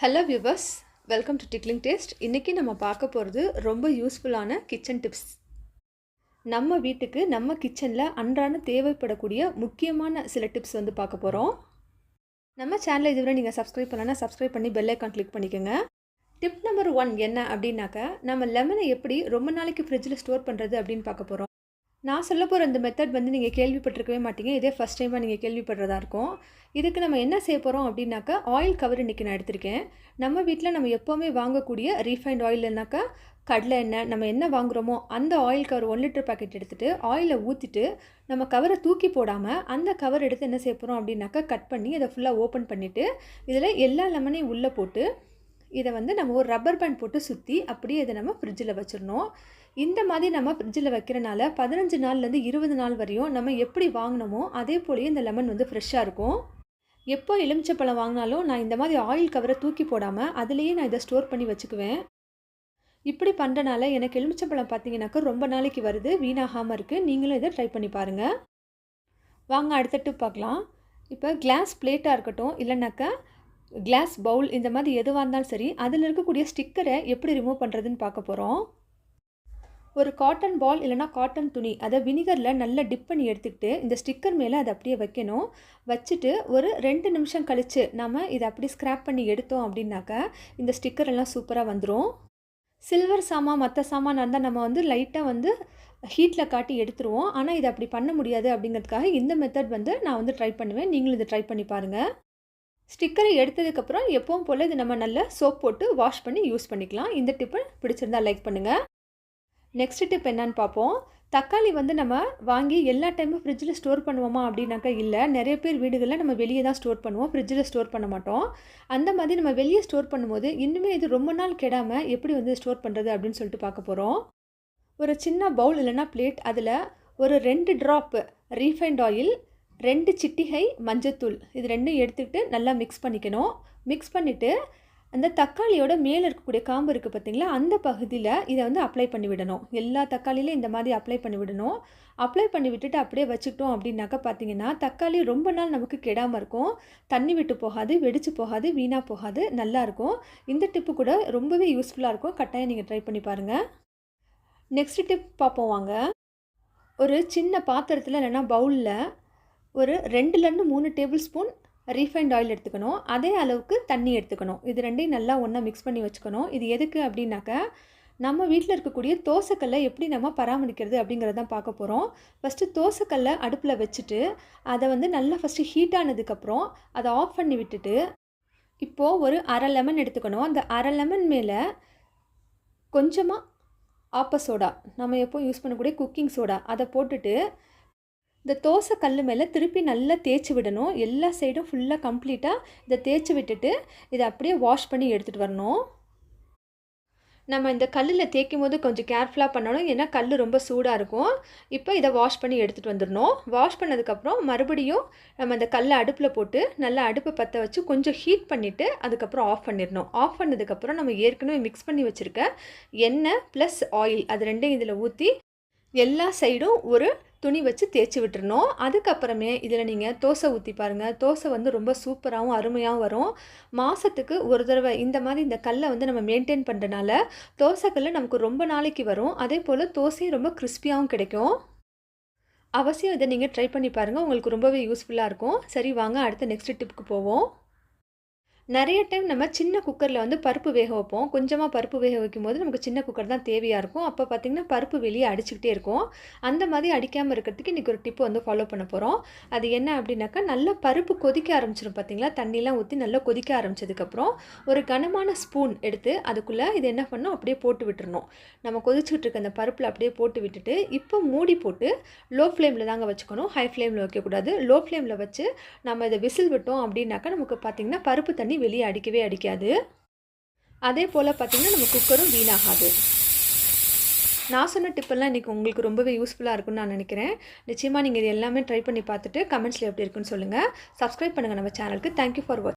Hello viewers welcome to tickling taste இன்றைக்கி நம்ம பார்க்க போகிறது ரொம்ப யூஸ்ஃபுல்லான கிச்சன் டிப்ஸ் நம்ம வீட்டுக்கு நம்ம கிச்சனில் அன்றாட தேவைப்படக்கூடிய முக்கியமான சில டிப்ஸ் வந்து பார்க்க போகிறோம் நம்ம சேனலை இதுவரை நீங்கள் சப்ஸ்கிரைப் பண்ணலன்னா சப்ஸ்கிரைப் பண்ணி பெல் ஐக்கான் கிளிக் பண்ணிக்கோங்க. டிப் நம்பர் ஒன் என்ன அப்படின்னாக்கா நம்ம லெமனை எப்படி ரொம்ப நாளைக்கு ஃப்ரிட்ஜில் ஸ்டோர் பண்ணுறது அப்படின்னு பார்க்க போகிறோம் நான் சொல்ல போகிற இந்த மெத்தட் வந்து நீங்கள் கேள்விப்பட்டிருக்கவே மாட்டீங்க. இதே ஃபஸ்ட் டைமாக நீங்கள் கேள்விப்படுறதா இருக்கும். இதுக்கு நம்ம என்ன செய்ய போகிறோம் அப்படின்னாக்கா ஆயில் கவர் இன்றைக்கி நான் எடுத்திருக்கேன். நம்ம வீட்டில் நம்ம எப்போவுமே வாங்கக்கூடிய ரீஃபைண்ட் ஆயில்னாக்கா கடலை எண்ணெய் நம்ம என்ன வாங்குகிறோமோ அந்த oil cover one litre packet எடுத்துகிட்டு ஆயிலை ஊற்றிட்டு நம்ம கவரை தூக்கி போடாமல் அந்த கவர் எடுத்து என்ன செய்ய போகிறோம் அப்படின்னாக்கா கட் பண்ணி அதை ஃபுல்லாக ஓப்பன் பண்ணிவிட்டு இதில் எல்லா லெமனையும் உள்ளே போட்டு இதை வந்து நம்ம ஒரு ரப்பர் பேண்ட் போட்டு சுற்றி அப்படியே இதை நம்ம ஃப்ரிட்ஜில் வச்சிடணும். இந்த மாதிரி நம்ம ஃப்ரிட்ஜில் வைக்கிறனால பதினஞ்சு நாள்லேருந்து இருபது நாள் வரையும் நம்ம எப்படி வாங்கினோமோ அதே போலேயே இந்த லெமன் வந்து ஃப்ரெஷ்ஷாக இருக்கும். எப்போ எலுமிச்சப்பழம் வாங்கினாலும் நான் இந்த மாதிரி ஆயில் கவரை தூக்கி போடாமல் அதுலேயே நான் இதை ஸ்டோர் பண்ணி வச்சுக்குவேன். இப்படி பண்ணுறனால எனக்கு எலுமிச்சப்பழம் பார்த்தீங்கன்னாக்கா ரொம்ப நாளைக்கு வருது வீணாகாமல் இருக்குது நீங்களும் இதை ட்ரை பண்ணி பாருங்கள் வாங்க அடுத்த டிப் பார்க்கலாம். இப்போ கிளாஸ் பிளேட்டாக இருக்கட்டும் இல்லைனாக்கா கிளாஸ் பவுல் இந்த மாதிரி எதுவாக இருந்தாலும் சரி அதில் இருக்கக்கூடிய ஸ்டிக்கரை எப்படி ரிமூவ் பண்ணுறதுன்னு பார்க்க போகிறோம் ஒரு காட்டன் பால் இல்லைனா காட்டன் துணி அதை வினிகரில் நல்லா டிப் பண்ணி எடுத்துக்கிட்டு இந்த ஸ்டிக்கர் மேலே அதை அப்படியே வைக்கணும். வச்சுட்டு ஒரு ரெண்டு நிமிஷம் கழித்து நம்ம இதை அப்படி ஸ்க்ராப் பண்ணி எடுத்தோம் அப்படின்னாக்கா இந்த ஸ்டிக்கர் எல்லாம் சூப்பராக வந்துடும் சில்வர் சாமான் மற்ற சாமான் இருந்தால் நம்ம வந்து லைட்டாக வந்து ஹீட்டில் காட்டி எடுத்துருவோம். ஆனால் இதை அப்படி பண்ண முடியாது அப்படிங்கிறதுக்காக இந்த மெத்தட் வந்து நான் வந்து ட்ரை பண்ணுவேன். நீங்களும் இதை ட்ரை பண்ணி பாருங்கள் ஸ்டிக்கரை எடுத்ததுக்கப்புறம் எப்பவும் போல் இது நம்ம நல்லா சோப் போட்டு வாஷ் பண்ணி யூஸ் பண்ணிக்கலாம். இந்த டிப்பை பிடிச்சிருந்தா லைக் பண்ணுங்கள் நெக்ஸ்ட் டிப் என்னன்னு பார்ப்போம். தக்காளி வந்து நம்ம வாங்கி எல்லா டைமும் ஃப்ரிட்ஜில் ஸ்டோர் பண்ணுவோமா அப்படின்னாக்கா இல்லை. நிறைய பேர் வீடுகளில் நம்ம வெளியே தான் ஸ்டோர் பண்ணுவோம். ஃப்ரிட்ஜில் ஸ்டோர் பண்ண மாட்டோம். அந்த மாதிரி நம்ம வெளியே ஸ்டோர் பண்ணும்போது இன்னுமே இது ரொம்ப நாள் கெடாமல் எப்படி வந்து ஸ்டோர் பண்ணுறது அப்படின்னு சொல்லிட்டு பார்க்க போகிறோம் ஒரு சின்ன பவுல் இல்லைனா பிளேட் அதில் ஒரு ரெண்டு ட்ராப்பு ரீஃபைண்ட் ஆயில் ரெண்டு சிட்டிகை மஞ்சத்தூள் இது ரெண்டும் எடுத்துக்கிட்டு நல்லா மிக்ஸ் பண்ணிக்கணும். மிக்ஸ் பண்ணிவிட்டு அந்த தக்காளியோட மேலே இருக்கக்கூடிய காம்பு இருக்குது பார்த்தீங்களா அந்த பகுதியில் இதை வந்து அப்ளை பண்ணி விடணும். எல்லா தக்காளியிலையும் இந்த மாதிரி அப்ளை பண்ணி விடணும். அப்ளை பண்ணி விட்டுட்டு அப்படியே வச்சுக்கிட்டோம் அப்படின்னாக்கா பார்த்தீங்கன்னா தக்காளி ரொம்ப நாள் நமக்கு கெடாமல் இருக்கும். தண்ணி விட்டு போகாது வெடிச்சு போகாது வீணாக போகாது நல்லாயிருக்கும் இந்த டிப்பு கூட ரொம்பவே யூஸ்ஃபுல்லாக இருக்கும். கட்டாயம் நீங்கள் ட்ரை பண்ணி பாருங்கள் நெக்ஸ்ட் டிப் பார்ப்போம் வாங்க. ஒரு சின்ன பாத்திரத்தில் இல்லைன்னா பவுலில் ஒரு ரெண்டுலேருந்து மூணு டேபிள் ஸ்பூன் ரீஃபைண்ட் ஆயில் எடுத்துக்கணும். அதே அளவுக்கு தண்ணி எடுத்துக்கணும். இது ரெண்டையும் நல்லா ஒன்றா மிக்ஸ் பண்ணி வச்சுக்கணும். இது எதுக்கு அப்படின்னாக்கா நம்ம வீட்டில் இருக்கக்கூடிய தோசைக்கல்லை எப்படி நம்ம பராமரிக்கிறது அப்படிங்கிறத தான் பார்க்க போகிறோம் ஃபஸ்ட்டு தோசைக்கல்லை அடுப்பில் வச்சுட்டு அதை வந்து நல்லா ஃபஸ்ட்டு ஹீட் ஆனதுக்கப்புறம் அதை ஆஃப் பண்ணி விட்டுட்டு இப்போது ஒரு அரை லெமன் எடுத்துக்கணும். அந்த அரை லெமன் மேலே கொஞ்சமாக ஆப்ப சோடா நம்ம எப்போ யூஸ் பண்ணக்கூடிய குக்கிங் சோடா அதை போட்டுட்டு இந்த தோசை கல் மேலே திருப்பி நல்லா தேய்ச்சி விடணும். எல்லா சைடும் ஃபுல்லாக கம்ப்ளீட்டாக இதை தேய்ச்சி விட்டுட்டு இதை அப்படியே வாஷ் பண்ணி எடுத்துகிட்டு வரணும். நம்ம இந்த கல்லில் தேய்க்கும் போது கொஞ்சம் கேர்ஃபுல்லாக பண்ணணும். ஏன்னா கல் ரொம்ப சூடாக இருக்கும். இப்போ இதை வாஷ் பண்ணி எடுத்துகிட்டு வந்துடணும். வாஷ் பண்ணதுக்கப்புறம் மறுபடியும் நம்ம இந்த கல்லை அடுப்பில் போட்டு நல்லா அடுப்பை பற்ற வச்சு கொஞ்சம் ஹீட் பண்ணிவிட்டு அதுக்கப்புறம் ஆஃப் பண்ணிடணும். ஆஃப் பண்ணதுக்கப்புறம் நம்ம ஏற்கனவே மிக்ஸ் பண்ணி வச்சுருக்க எண்ணெய் ப்ளஸ் ஆயில் அது ரெண்டையும் இதில் ஊற்றி எல்லா சைடும் ஒரு துணி வச்சு தேய்ச்சி விட்டுறணும். அதுக்கப்புறமே இதில் நீங்கள் தோசை ஊற்றி பாருங்கள் தோசை வந்து ரொம்ப சூப்பராகவும் அருமையாகவும் வரும். மாதத்துக்கு ஒரு தடவை இந்த மாதிரி இந்த கல்லை வந்து நம்ம மெயின்டைன் பண்ணுறனால தோசைக்கல் நமக்கு ரொம்ப நாளைக்கு வரும். அதே போல் தோசையும் ரொம்ப கிறிஸ்பியாகவும் கிடைக்கும். அவசியம் இதை நீங்கள் ட்ரை பண்ணி பாருங்கள் உங்களுக்கு ரொம்பவே யூஸ்ஃபுல்லாக இருக்கும். சரி வாங்க. அடுத்த நெக்ஸ்ட் டிப்புக்கு போவோம். நிறைய டைம் நம்ம சின்ன குக்கரில் வந்து பருப்பு வேக வைப்போம். கொஞ்சமாக பருப்பு வேக வைக்கும் போது நமக்கு சின்ன குக்கர் தான் தேவையாக இருக்கும். அப்போ பார்த்திங்கன்னா பருப்பு வெளியே அடிச்சுக்கிட்டே இருக்கும். அந்த மாதிரி அடிக்காமல் இருக்கிறதுக்கு இன்றைக்கி ஒரு டிப்பு வந்து ஃபாலோ பண்ண போகிறோம் அது என்ன அப்படின்னாக்கா நல்லா பருப்பு கொதிக்க ஆரம்பிச்சிடும் பார்த்திங்களா தண்ணிலாம் ஊற்றி நல்லா கொதிக்க ஆரம்பிச்சதுக்கப்புறம் ஒரு கனமான ஸ்பூன் எடுத்து அதுக்குள்ளே இது என்ன பண்ணோம் அப்படியே போட்டு விட்டுறணும். நம்ம கொதிச்சுக்கிட்டு இருக்க அந்த பருப்பில் அப்படியே போட்டு விட்டுட்டு இப்போ மூடி போட்டு லோ ஃப்ளேமில் தாங்க வச்சுக்கணும். ஹை ஃப்ளேமில் வைக்கக்கூடாது லோ ஃப்ளேமில் வச்சு நம்ம இதை விசில் விட்டோம் அப்படின்னாக்கா நமக்கு பார்த்திங்கன்னா பருப்பு தண்ணி வெளியே அடிக்கவே அடிக்காது. அதே போல் பார்த்திங்கன்னா நம்ம குக்கரும் வீணாகாது. நான் சொன்ன டிப்பெல்லாம் இன்றைக்கி உங்களுக்கு ரொம்பவே யூஸ்ஃபுல்லாக இருக்கும்னு நான் நினைக்கிறேன். நிச்சயமாக நீங்கள் இது எல்லாமே ட்ரை பண்ணி பார்த்துட்டு கமெண்ட்ஸில் எப்படி இருக்குன்னு சொல்லுங்கள் சப்ஸ்கிரைப் பண்ணுங்கள் நம்ம சேனலுக்கு தேங்க்யூ ஃபார் வாட்ச்